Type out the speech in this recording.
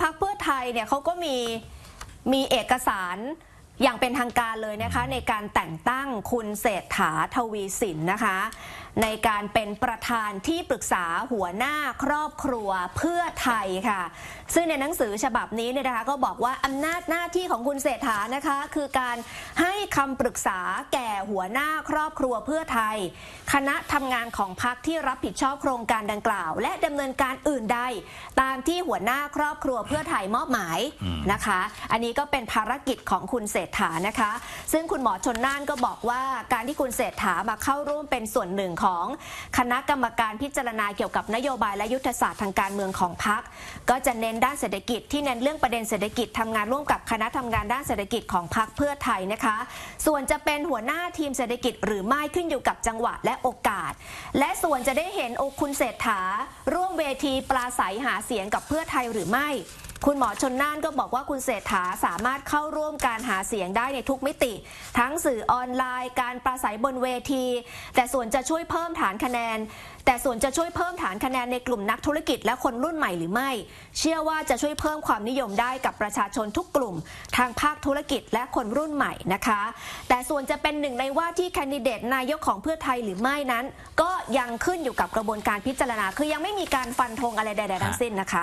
พักเพื่อไทยเนี่ยเขาก็มีมีเอกสาร อย่างเป็นทางการเลยนะคะในการแต่งตั้งคุณเศรษฐาทวีสินนะคะ ในการเป็นประธานที่ปรึกษาหัวหน้าครอบครัวเพื่อไทยค่ะ ซึ่งในหนังสือฉบับนี้เนี่ยนะคะ ก็บอกว่าอำนาจหน้าที่ของคุณเศรษฐานะคะ คือการให้คำปรึกษาแก่หัวหน้าครอบครัวเพื่อไทย คณะทำงานของพรรคที่รับผิดชอบโครงการดังกล่าว และดำเนินการอื่นใด ตามที่หัวหน้าครอบครัวเพื่อไทยมอบหมายนะคะ อันนี้ก็เป็นภารกิจของคุณเศรษฐานะคะ ซึ่งคุณหมอชนน่านก็บอกว่าการที่คุณเศรษฐามาเข้าร่วมเป็นส่วนหนึ่งของ คณะกรรมการพิจารณาเกี่ยวกับนโยบายและยุทธศาสตร์ทางการเมืองของพรรคก็จะเน้นด้านเศรษฐกิจที่เน้นเรื่องประเด็นเศรษฐกิจทำงานร่วมกับคณะทำงานด้านเศรษฐกิจของพรรคเพื่อไทยนะคะ ส่วนจะเป็นหัวหน้าทีมเศรษฐกิจหรือไม่ขึ้นอยู่กับจังหวะและโอกาส และส่วนจะได้เห็นโอคุณเศรษฐา ร่วมเวทีปราศัยหาเสียงกับเพื่อไทยหรือไม่ คุณหมอชนน่านก็บอกว่าคุณเศรษฐาสามารถเข้าร่วมการหาเสียงได้ในทุกมิติ ทั้งสื่อออนไลน์ การปราศัยบนเวที แต่ส่วนจะช่วยเพิ่มฐานคะแนน แต่ส่วนจะช่วยเพิ่มฐานคะแนนในกลุ่มนักธุรกิจและคนรุ่นใหม่หรือไม่ เชื่อว่าจะช่วยเพิ่มความนิยมได้กับประชาชนทุกกลุ่ม ทางภาคธุรกิจและคนรุ่นใหม่นะคะ แต่ส่วนจะเป็นหนึ่งในว่าที่แคนดิเดตนายกของเพื่อไทยหรือไม่นั้น ก็ยังขึ้นอยู่กับกระบวนการพิจารณา คือยังไม่มีการฟันธงอะไรใดๆทั้งสิ้นนะคะ